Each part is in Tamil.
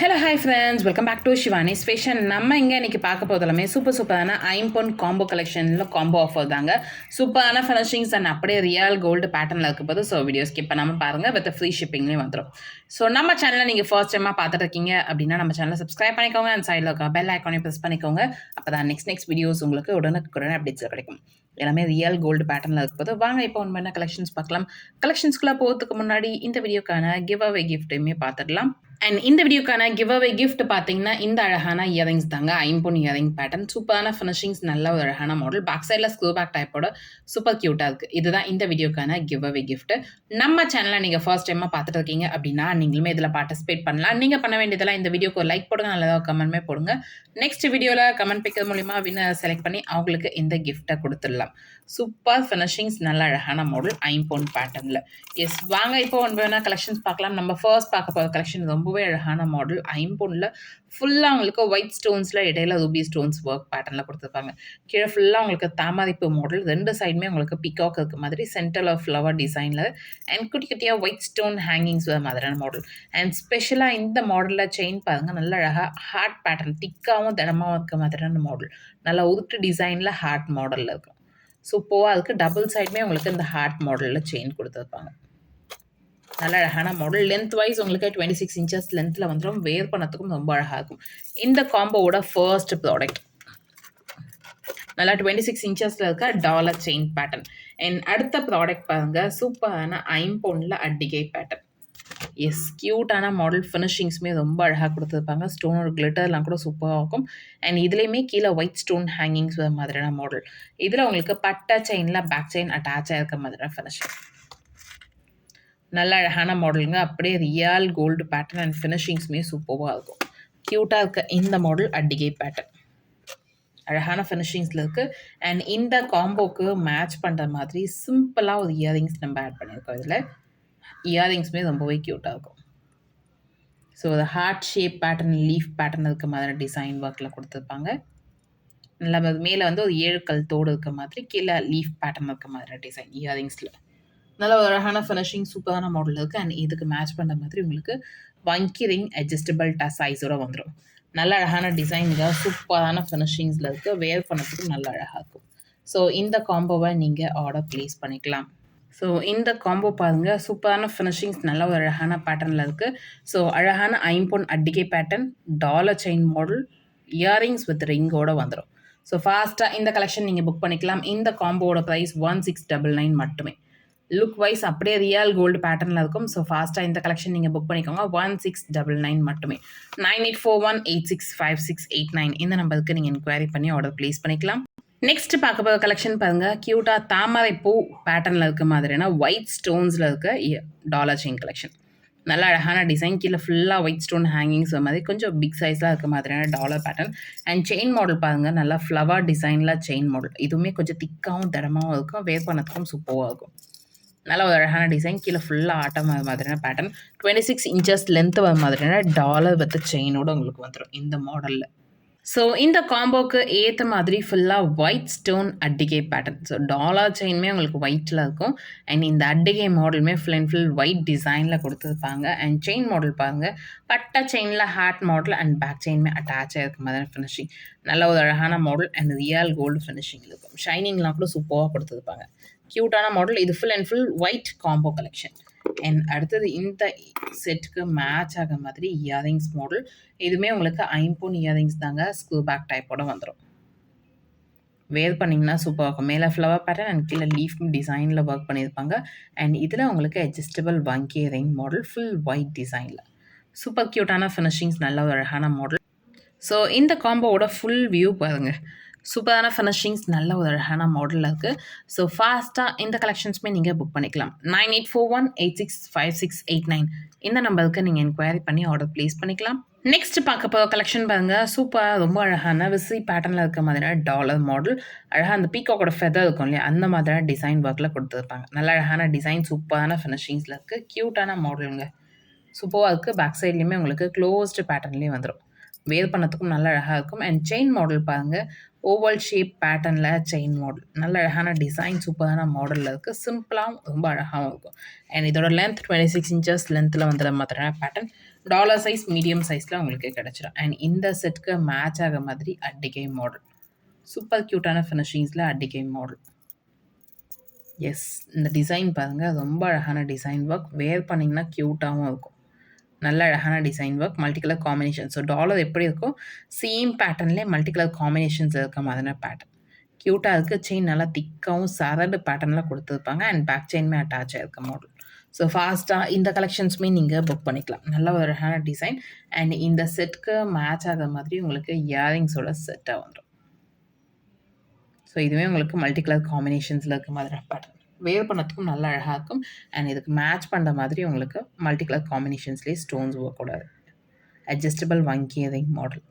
Hello hi friends welcome back to Shivani special நம்ம இங்கே இன்றைக்கி பார்க்க போதெல்லாமே சூப்பர் சூப்பரான ஐம்பொன் காம்போ கலெக்ஷனில் காம்போ ஆஃபர் தாங்க. சூப்பரான ஃபினிஷிங்ஸ் அண்ட் அப்படியே ரியல் கோல்டு பேட்டர்னில் இருக்க போது ஸோ வீடியோ ஸ்கிப் பண்ணாமல் பாருங்கள் வித் ஃப்ரீ ஷிப்பிங்லேயும் வந்துடும் ஸோ நம்ம சேனலில் நீங்கள் ஃபர்ஸ்ட் டைமாக பார்த்துட்டு இருக்கீங்க அப்படின்னா நம்ம சேனலை சப்ஸ்கிரைப் பண்ணிக்கோங்க. அண்ட் சைடில் இருக்க பெல் ஐக்கானே ப்ரெஸ் பண்ணிக்கோங்க. அப்போ தான் நெக்ஸ்ட் நெக்ஸ்ட் வீடியோஸ் உங்களுக்கு உடனுக்குடனே அப்டேட்ஸ் கிடைக்கும். எல்லாமே ரியல் கோல்டு பேட்டர்னில் இருக்கும்போது வாங்க இப்போ ஒன்று என்ன கலெக்ஷன்ஸ் பார்க்கலாம். கலெக்ஷன்ஸ்குள்ளே போகிறதுக்கு முன்னாடி இந்த வீடியோக்கான கிவ் அவே கிஃப்ட்டுமே பார்த்துடலாம். அண்ட் இந்த வீடியோக்கான கிவ் அவே கிஃப்ட் பார்த்தீங்கன்னா இந்த அழகான இயரிங்ஸ் தாங்க. ஐம்பொன் இயரிங் பேட்டர்ன் சூப்பரான ஃபினிஷிங்ஸ் நல்ல ஒரு அழகான மாடல் பேக் சைடில் ஸ்க்ரூ பேக் டைப்போட சூப்பர் க்யூட்டாக இருக்குது இதுதான் இந்த வீடியோக்கான கிவ் அவே கிஃப்ட் நம்ம சேனலை நீங்கள் ஃபர்ஸ்ட் டைமாக பார்த்துட்டு இருக்கீங்க அப்படின்னா நீங்களுமே இதில் பார்ட்டிசிபேட் பண்ணலாம். நீங்கள் பண்ண வேண்டியதெல்லாம் இந்த வீடியோக்கு லைக் போடுங்க நல்லதாக கமெண்ட்மே போடுங்க. நெக்ஸ்ட் வீடியோவில் கமெண்ட் பிக்கிறது மூலிமா வின்னர் செலக்ட் பண்ணி அவங்களுக்கு இந்த கிஃப்ட்டை கொடுத்துடலாம். சூப்பர் ஃபினிஷிங்ஸ் நல்ல அழகான மாடல் ஐம்பொன் பேட்டர்னில் எஸ் வாங்க இப்போ ஒன்று வேணால் கலெக்ஷன்ஸ் பார்க்கலாம். நம்ம ஃபர்ஸ்ட் பார்க்க போகிற கலெக்ஷன் ரொம்பவே அழகான மாடல் ஐம்பொன்னில் ஃபுல்லாக உங்களுக்கு ஒயிட் ஸ்டோன்ஸில் இடையில ரூபி ஸ்டோன்ஸ் ஒர்க் பேட்டர்னில் கொடுத்துருப்பாங்க. கீழே ஃபுல்லாக உங்களுக்கு தாமரைப்பு மாடல் ரெண்டு சைடுமே உங்களுக்கு பிகாக் இருக்க மாதிரி சென்டர் ஆஃப் ஃப்ளவர் டிசைனில் அண்ட் குட்டி குட்டியாக ஒயிட் ஸ்டோன் ஹேங்கிங்ஸ் வர மாதிரியான மாடல் அண்ட் ஸ்பெஷலாக இந்த மாடலில் செயின் பாருங்கள் நல்ல அழகாக ஹார்ட் பேட்டர்ன் திக்காகவும் திடமாகவும் இருக்க மாதிரியான மாடல் நல்லா உருட்டு டிசைனில் ஹார்ட் மாடலில் இருக்கும். ஸோ இருக்குது அதுக்கு டபுள் சைடுமே உங்களுக்கு இந்த ஹார்ட் மாடலில் செயின் கொடுத்துருப்பாங்க நல்ல அழகான மாடல் லென்த் வைஸ் உங்களுக்கு டுவெண்ட்டி சிக்ஸ் இன்ச்சஸ் லென்த்தில் வந்துடும் வேர் பண்ணத்துக்கும் ரொம்ப அழகாக இருக்கும். இந்த காம்போவோட ஃபர்ஸ்ட் ப்ராடக்ட் நல்லா டுவெண்ட்டி சிக்ஸ் இன்ச்சஸில் இருக்க டாலர் செயின் பேட்டர்ன் அண்ட் அடுத்த ப்ராடக்ட் பாருங்கள் சூப்பரான ஐம்பொன்னில் அட்டிகை பேட்டர்ன் எஸ் க்யூட்டான மாடல் ஃபினிஷிங்ஸுமே ரொம்ப அழகாக கொடுத்துருப்பாங்க. ஸ்டோனோட கிளிட்டர்லாம் கூட சூப்பராக இருக்கும். அண்ட் இதுலேயுமே கீழே ஒயிட் ஸ்டோன் ஹேங்கிங்ஸ் வர மாதிரியான மாடல் இதில் உங்களுக்கு பட்டா செயினில் பேக் செயின் அட்டாச் ஆகிருக்க மாதிரியான ஃபினிஷிங் நல்ல அழகான மாடலுங்க அப்படியே ரியல் கோல்டு பேட்டர்ன் அண்ட் ஃபினிஷிங்ஸுமே சூப்பராக இருக்கும். க்யூட்டாக இருக்க இந்த மாடல் அட்டிகை பேட்டர்ன் அழகான ஃபினிஷிங்ஸில் இருக்குது அண்ட் இந்த காம்போக்கு மேட்ச் பண்ணுற மாதிரி சிம்பிளாக ஒரு இயரிங்ஸ் நம்ம ஆட் பண்ணியிருக்கோம் இதில். இயரிங்ஸுமே ரொம்பவே க்யூட்டாக இருக்கும். ஸோ அது heart shape pattern leaf pattern இருக்க மாதிரி டிசைன் ஒர்க்கில் கொடுத்துருப்பாங்க. நல்லா மேலே வந்து ஒரு ஏழு கல் தோடு இருக்க மாதிரி கீழே லீஃப் பேட்டர்ன் இருக்க மாதிரி டிசைன் இயரிங்ஸில் நல்ல ஒரு அழகான ஃபினிஷிங் சூப்பரான மாடல் இருக்குது அண்ட் இதுக்கு மேட்ச் பண்ணுற மாதிரி உங்களுக்கு வங்கி ரிங் அட்ஜஸ்டபிள் டா சைஸோட வந்துடும் நல்ல அழகான டிசைனுங்க சூப்பரான ஃபினிஷிங்ஸில் இருக்குது வேர் பண்ணுறதுக்கு நல்ல அழகாக இருக்கும். ஸோ இந்த காம்போவை நீங்கள் ஆர்டர் ப்ளேஸ் பண்ணிக்கலாம். ஸோ இந்த காம்போ பாருங்கள் சூப்பரான ஃபினிஷிங்ஸ் நல்ல ஒரு அழகான பேட்டர்னில் இருக்குது ஸோ அழகான ஐம்பொன் அட்டிகை pattern dollar chain model earrings with ரிங்கோடு வந்துடும் ஸோ ஃபாஸ்ட்டாக இந்த கலெக்ஷன் நீங்கள் புக் பண்ணிக்கலாம். இந்த காம்போவோட price one six double nine மட்டுமே. லுக் வைஸ் அப்படியே ரியல் கோல்டு பேட்டர்னில் இருக்கும். ஸோ ஃபாஸ்ட்டாக இந்த கலெக்ஷன் நீங்கள் புக் பண்ணிக்கோங்க. ஒன் சிக்ஸ் டபுள் நைன் மட்டுமே. Nine eight four one eight six five six eight nine இந்த நம்பருக்கு நீங்கள் என்கொயரி பண்ணி ஆர்டர் ப்ளேஸ் பண்ணிக்கலாம். நெக்ஸ்ட் பார்க்க போகிற கலெக்ஷன் பாருங்கள் க்யூட்டாக தாமரை பூ பேட்டர்னில் இருக்க மாதிரியான ஒயிட் ஸ்டோன்ஸில் இருக்க டாலர் செயின் கலெக்ஷன் நல்ல அழகான டிசைன் கீழே ஃபுல்லாக ஒயிட் ஸ்டோன் ஹேங்கிங்ஸ் மாதிரி கொஞ்சம் பிக் சைஸாக இருக்க மாதிரியான dollar pattern and chain model பாருங்கள் நல்லா ஃப்ளவர் டிசைனில் செயின் மாடல் இதுவுமே கொஞ்சம் திக்காகவும் திடமாகவும் இருக்கும். வேர் பண்ணத்துக்கும் சூப்பராக இருக்கும். நல்ல ஒரு அழகான டிசைன் கீழே ஃபுல்லாக ஆட்டம் வர மாதிரியான pattern twenty six inches length வர மாதிரியான டாலர் வித் செயினோட உங்களுக்கு வந்துடும் இந்த மாடலில் ஸோ இந்த காம்போக்கு ஏற்ற மாதிரி ஃபுல்லாக ஒயிட் ஸ்டோன் அட்டிகை பேட்டர்ன் ஸோ டாலர் செயின்மே உங்களுக்கு ஒயிட்டில் இருக்கும். அண்ட் இந்த அட்டிகை மாடலுமே ஃபுல் அண்ட் ஃபுல் ஒயிட் டிசைனில் கொடுத்துருப்பாங்க. அண்ட் செயின் மாடல் பாருங்கள் பட்டை செயினில் ஹேட் மாடல் அண்ட் பேக் செயின்மே அட்டாச் ஆகிருக்க மாதிரி ஃபினிஷிங் நல்ல ஒரு அழகான model and real gold finishing இருக்கும். ஷைனிங்லாம் கூட சூப்பராக கொடுத்துருப்பாங்க. க்யூட்டான மாடல் இது full and full white combo collection and அடுத்தது இந்த செட்டுக்கு மேட்ச் ஆக மாதிரி இயரிங்ஸ் மாடல் இதுவுமே உங்களுக்கு ஐம்பொன் இயரிங்ஸ் தாங்க ஸ்க்ரூ பேக் டைப்போட வந்துடும் வேர் பண்ணிங்கன்னா சூப்பராக இருக்கும் மேலே ஃப்ளவர் பேட்டர்ன் அண்ட் கீழே லீஃப் டிசைனில் ஒர்க் பண்ணியிருப்பாங்க. அண்ட் இதில் உங்களுக்கு அட்ஜஸ்டபிள் வங்கி ரிங் மாடல் ஃபுல் ஒயிட் டிசைனில் சூப்பர் க்யூட்டான ஃபினிஷிங்ஸ் நல்ல ஒரு அழகான மாடல் ஸோ இந்த காம்போவோட ஃபுல் வியூ பாருங்கள் சூப்பரான ஃபினிஷிங்ஸ் நல்ல ஒரு அழகான மாடலில் இருக்குது ஸோ ஃபாஸ்ட்டாக இந்த கலெக்ஷன்ஸுமே நீங்கள் புக் பண்ணிக்கலாம். Nine eight four one eight six five six eight nine இந்த நம்பருக்கு நீங்கள் என்கொயரி பண்ணி ஆர்டர் ப்ளேஸ் பண்ணிக்கலாம். நெக்ஸ்ட் பார்க்க போகிற கலெக்ஷன் பாருங்கள் சூப்பராக ரொம்ப அழகான விசி பேட்டர்னில் இருக்க மாதிரியான டாலர் மாடல் அழகாக அந்த பீக்காக்கோட ஃபெதர் இருக்கும் இல்லையா? அந்த மாதிரியான டிசைன் ஒர்க்கில் கொடுத்துருப்பாங்க. நல்ல அழகான டிசைன் சூப்பரான ஃபினிஷிங்ஸில் இருக்குது க்யூட்டான மாடலுங்க சூப்பராக இருக்குது பேக் சைட்லேயுமே உங்களுக்கு க்ளோஸ்டு பேட்டர்ன்லேயே வந்துடும் வேர் பண்ணத்துக்கும் நல்ல அழகாக இருக்கும். அண்ட் செயின் மாடல் பாருங்கள் ஓவல் ஷேப் பேட்டர்னில் செயின் மாடல் நல்ல அழகான டிசைன் சூப்பரான மாடலில் இருக்குது சிம்பிளாகவும் ரொம்ப அழகாகவும் இருக்கும். அண்ட் இதோட லென்த் டுவெண்ட்டி சிக்ஸ் இன்ச்சஸ் லென்த்தில் வந்துடுற மாதிரியான பேட்டர்ன் டாலர் சைஸ் மீடியம் சைஸில் உங்களுக்கு கிடச்சிடும் அண்ட் இந்த செட்டுக்கு மேட்ச் ஆக மாதிரி அட்டிகை மாடல் சூப்பர் க்யூட்டான ஃபினிஷிங்ஸில் அட்டிகை மாடல் எஸ் இந்த டிசைன் பாருங்கள் ரொம்ப அழகான டிசைன் ஒர்க் வேர் பண்ணிங்கன்னா க்யூட்டாகவும் இருக்கும். நல்ல அழகான design work multi colour combination so dollar எப்படி இருக்கோ சேம் பேட்டர்ன்லேயே மல்டி கலர் காம்பினேஷன்ஸ் இருக்க மாதிரியான பேட்டர்ன் க்யூட்டாக இருக்குது செயின் நல்லா திக்காகவும் சரடு பேட்டர்னில் கொடுத்துருப்பாங்க. அண்ட் பேக் செயின்மே அட்டாச் ஆகிருக்க மாடல் ஸோ ஃபாஸ்ட்டாக இந்த கலெக்ஷன்ஸுமே நீங்கள் புக் பண்ணிக்கலாம். நல்ல ஒரு அழகான டிசைன் அண்ட் இந்த செட்டுக்கு மேட்ச் ஆகிற மாதிரி உங்களுக்கு இயரிங்ஸோட செட்டாக வந்துடும் ஸோ இதுவே உங்களுக்கு மல்டி கலர் காம்பினேஷன்ஸில் இருக்க மாதிரி பேட்டர்ன் வேர் பண்ணதுக்கும் நல்லா அழகாக இருக்கும். அண்ட் இதுக்கு மேட்ச் பண்ணுற மாதிரி உங்களுக்கு மல்டி கலர் காம்பினேஷன்ஸ்லேயே ஸ்டோன்ஸ் கூடாது அட்ஜஸ்டபிள் வங்கி மாடல்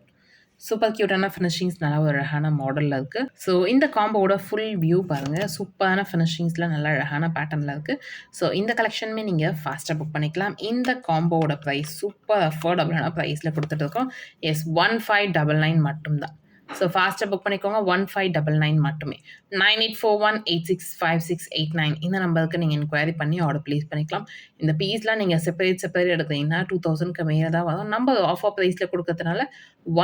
சூப்பர் க்யூட்டான ஃபினிஷிங்ஸ் நல்லா ஒரு அழகான மாடலில் இருக்குது ஸோ இந்த காம்போவோட ஃபுல் வியூ பாருங்கள் சூப்பரான ஃபினிஷிங்ஸில் நல்ல அழகான பேட்டர்னில் இருக்குது ஸோ இந்த கலெக்ஷனுமே நீங்கள் ஃபாஸ்ட்டாக புக் பண்ணிக்கலாம். இந்த காம்போவோட ப்ரைஸ் சூப்பர் அஃபோர்டபுளான ப்ரைஸில் கொடுத்துட்ருக்கோம் yes one five double nine மட்டும்தான். ஸோ ஃபாஸ்ட்டாக புக் பண்ணிக்கோங்க. ஒன் ஃபைவ் டபுள் நைன் மட்டுமே. Nine eight four one eight six five six eight nine இந்த நம்பருக்கு நீங்கள் என்கொயரி பண்ணி ஆர்டர் ப்ளேஸ் பண்ணிக்கலாம். இந்த பீஸ்லாம் நீங்கள் செப்பரேட் செப்பரேட் எடுத்தீங்கன்னா டூ தௌசண்ட்க்கு மேலே தான் வரும். நம்ம ஆஃபர் ப்ரைஸில் கொடுக்கறதுனால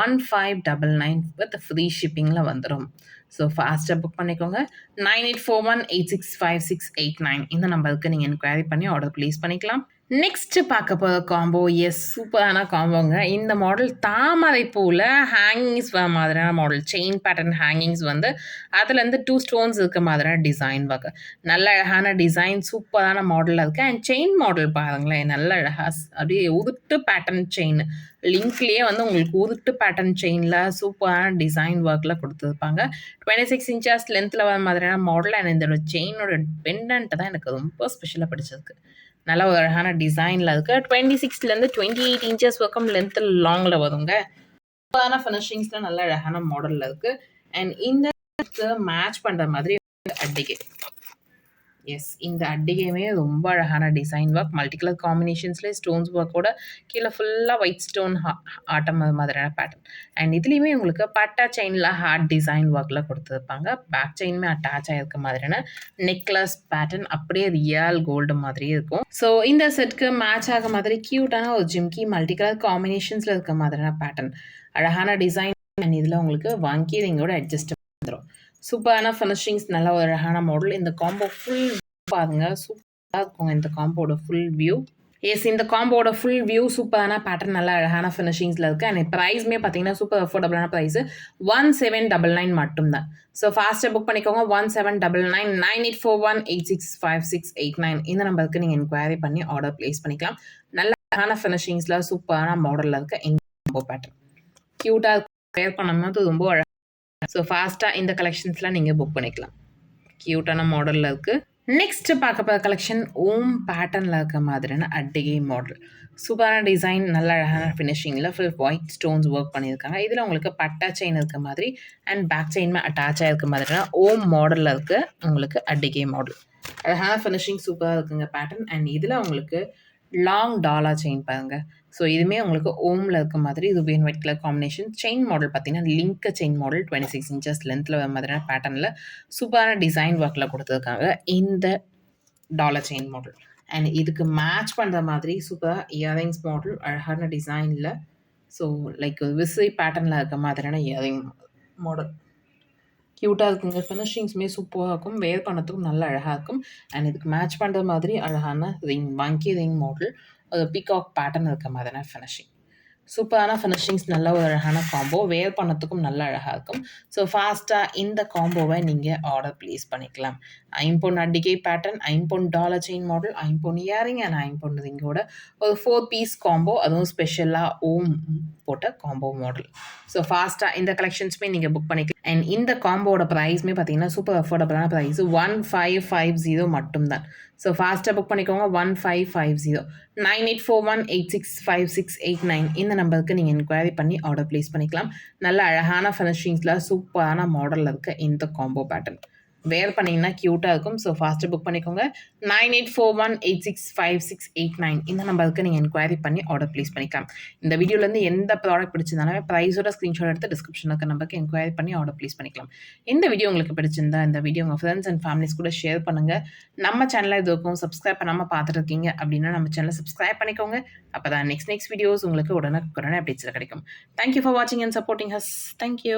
one five double nine with free ஷிப்பிங்கில் வந்துடும் ஸோ ஃபாஸ்ட்டாக புக் பண்ணிக்கோங்க. Nine eight four one eight six five six eight nine இந்த நம்பருக்கு நீங்கள் என்கொயரி பண்ணி ஆர்டர் ப்ளேஸ் பண்ணிக்கலாம். நெக்ஸ்ட் பார்க்க போகிற காம்போ எஸ் சூப்பரான காம்போங்க இந்த மாடல் தாமரை பூவில் ஹேங்கிங்ஸ் வர மாதிரியான மாடல் செயின் பேட்டர்ன் ஹேங்கிங்ஸ் வந்து அதுலேருந்து டூ ஸ்டோன்ஸ் இருக்க மாதிரியான டிசைன் பார்க்க நல்ல அழகான டிசைன் சூப்பரான மாடலில் இருக்குது அண்ட் செயின் மாடல் பாருங்களேன் நல்ல அழகாக அப்படியே உதுட்டு பேட்டர்ன் செயின் லிங்க்லேயே வந்து உங்களுக்கு உருட்டு பேட்டர்ன் செயினில் சூப்பரான டிசைன் ஒர்க்கில் கொடுத்துருப்பாங்க. டுவெண்ட்டி சிக்ஸ் இன்ச்சஸ் லென்த்தில் வர மாதிரியான மாடல் அண்ட் இந்த செயினோட பெண்டன்ட்டு தான் எனக்கு ரொம்ப ஸ்பெஷலாக பிடிச்சிருக்கு. நல்ல ஒரு அழகான டிசைனில் இருக்குது டுவெண்ட்டி சிக்ஸ்லேருந்து டுவெண்ட்டி எயிட் இன்ச்சஸ் பக்கம் லென்த்தில் லாங்கில் வருங்க. சூப்பரான ஃபினிஷிங்ஸில் நல்ல அழகான மாடலில் இருக்குது அண்ட் இந்த மேட்ச் பண்ணுற மாதிரி அட்டிகை எஸ் இந்த அட்டிகையுமே ரொம்ப அழகான டிசைன் ஒர்க் மல்டி கலர் காம்பினேஷன்ஸ்லேயே ஸ்டோன்ஸ் ஒர்க்கோட கீழே ஃபுல்லாக ஒயிட் ஸ்டோன் ஆட்டம் அது மாதிரியான பேட்டர்ன் அண்ட் இதுலேயுமே உங்களுக்கு பட்டா செயினில் ஹார்ட் டிசைன் ஒர்க்கில் கொடுத்துருப்பாங்க. பேக் செயினுமே அட்டாச் ஆகிருக்க மாதிரியான நெக்லஸ் பேட்டர்ன் அப்படியே ரியல் கோல்டு மாதிரியே இருக்கும். ஸோ இந்த செட்க்கு மேட்ச் ஆக மாதிரி க்யூட்டான ஒரு ஜிம்கி மல்டி கலர் காம்பினேஷன்ஸில் இருக்க மாதிரியான பேட்டர்ன் அழகான டிசைன் அண்ட் இதில் உங்களுக்கு வாங்கி எங்களோட அட்ஜஸ்ட் சூப்பரான ஃபினிஷிங்ஸ் நல்ல ஒரு அழகான மாடல் இந்த காம்போ ஃபுல் பாருங்க. சூப்பராக இருக்கும் இந்த காம்போட ஃபுல் வியூ எஸ் இந்த காம்போட ஃபுல் வியூ சூப்பரான பேட்டர்ன் நல்லா அழகான ஃபினிஷிங்ஸில் இருக்குது அண்ட் ப்ரைஸ்மே பார்த்தீங்கன்னா super அஃபோர்டபுளான price one seven double nine மட்டும்தான். ஸோ ஃபாஸ்ட்டாக புக் பண்ணிக்கோங்க. One seven double nine nine eight four one eight six five six eight nine இந்த நம்பருக்கு நீங்கள் என்கொயரி பண்ணி ஆர்டர் ப்ளேஸ் பண்ணிக்கலாம். நல்ல அழகான ஃபினிஷிங்ஸில் சூப்பரான மாடலில் இருக்க. இந்த காம்போ பேட்டர்ன் க்யூட்டாக வேர் பண்ணும்போது ரொம்ப அழகாக ஸோ ஃபாஸ்ட்டாக இந்த கலெக்ஷன்ஸ்லாம் நீங்கள் புக் பண்ணிக்கலாம். க்யூட்டான மாடலில் இருக்குது நெக்ஸ்ட் பார்க்க போகிற கலெக்ஷன் ஓம் பேட்டர்னில் இருக்க மாதிரியான அட்டிகை மாடல் சூப்பரான டிசைன் நல்ல அழகான ஃபினிஷிங்கில் ஃபுல் ஒயிட் ஸ்டோன்ஸ் ஒர்க் பண்ணியிருக்காங்க. இதில் உங்களுக்கு பட்டா செயின் இருக்க மாதிரி அண்ட் பேக் செயின்மே அட்டாச் ஆகிருக்க மாதிரியான ஓம் மாடலில் இருக்க உங்களுக்கு அட்டிகை மாடல் அழகான ஃபினிஷிங் சூப்பராக இருக்குங்க பேட்டர்ன் அண்ட் இதில் உங்களுக்கு லாங் டாலா செயின் பாருங்கள் ஸோ இதுவுமே உங்களுக்கு ஓமில் இருக்க மாதிரி இது been white colour combination chain model பார்த்தீங்கன்னா link chain model twenty six inches லென்த்தில் வர மாதிரியான பேட்டர்னில் சூப்பரான டிசைன் ஒர்க்கில் கொடுத்துருக்காங்க இந்த டாலர் செயின் மாடல் அண்ட் இதுக்கு மேட்ச் பண்ணுற மாதிரி சூப்பராக இயரிங்ஸ் மாடல் அழகான டிசைனில் ஸோ லைக் விசை பேட்டர்னில் இருக்க மாதிரியான இயரிங் மாடல் க்யூட்டாக இருக்குங்க. ஃபினிஷிங்ஸுமே சூப்பராக இருக்கும். வேர் பண்ணுறதுக்கும் நல்லா அழகாக இருக்கும். அண்ட் இதுக்கு மேட்ச் பண்ணுற மாதிரி அழகான ரிங் வங்கி ரிங் மாடல் பிகாக் பேட்டர்ன் இருக்க மாதிரியான ஃபினிஷிங் சூப்பரான ஃபினிஷிங்ஸ் நல்ல ஒரு அழகான காம்போ வேர் பண்ணத்துக்கும் நல்ல அழகாக இருக்கும். ஸோ ஃபாஸ்ட்டாக இந்த காம்போவை நீங்கள் ஆர்டர் ப்ளேஸ் பண்ணிக்கலாம். ஐம்பொன் அடிகை பேட்டர்ன் ஐம்பொன் டாலர் செயின் மாடல் ஐம்பொன் இயரிங் அண்ட் ஐம்பொன் ரிங்கோட ஒரு ஃபோர் பீஸ் காம்போ அதுவும் ஸ்பெஷலாக ஓம் போட்ட காம்போ மாடல் ஸோ ஃபாஸ்ட்டாக இந்த கலெக்ஷன்ஸுமே நீங்கள் புக் பண்ணிக்கலாம். அண்ட் இந்த காம்போட ப்ரைஸ்மே பார்த்தீங்கன்னா super அஃபோர்டபுளான price one five five zero மட்டும்தான். ஸோ ஃபாஸ்ட்டாக புக் பண்ணிக்கோங்க. One five five zero nine eight four one eight six five six eight nine இந்த நம்பருக்கு நீங்கள் என்கொயரி பண்ணி ஆர்டர் ப்ளேஸ் பண்ணிக்கலாம். நல்ல அழகான ஃபினிஷிங்ஸில் சூப்பரான மாடலில் இருக்க இந்த காம்போ பேட்டர்ன் வேர் பண்ணிங்கன்னா க்யூட்டாக இருக்கும். ஸோ ஃபாஸ்ட்டு புக் பண்ணிக்கோங்க. Nine eight four one eight six five six eight nine இந்த நம்பருக்கு நீங்கள் என்கொயரி பண்ணி ஆர்டர் ப்ளேஸ் பண்ணிக்கலாம். இந்த வீடியோலேருந்து எந்த ப்ராடக்ட் பிடிச்சிருந்தாலுமே ப்ரைஸோட ஸ்க்ரீன்ஷாட் எடுத்து டிஸ்கிரிப்ஷனில் இருக்க நம்பருக்கு என்கொயரி பண்ணி ஆர்டர் ப்ளேஸ் பண்ணிக்கலாம். இந்த வீடியோ உங்களுக்கு பிடிச்சிருந்தா இந்த வீடியோ உங்கள் ஃப்ரெண்ட்ஸ் அண்ட் ஃபேமிலிஸ் கூட ஷேர் பண்ணுங்கள் நம்ம சேனலில் இது இருக்கும் சப்ஸ்கிரைப் பண்ணாமல் பார்த்துட்டு இருக்கீங்க அப்படின்னா நம்ம சேனலை சப்ஸ்கிரைப் பண்ணிக்கோங்க. அப்போ தான் நெக்ஸ்ட் நெக்ஸ்ட் வீடியோஸ் உங்களுக்கு உடனே உடனே அப்டேட்ஸில் கிடைக்கும் தேங்க்யூ ஃபார் வாட்சிங் and supporting us thank you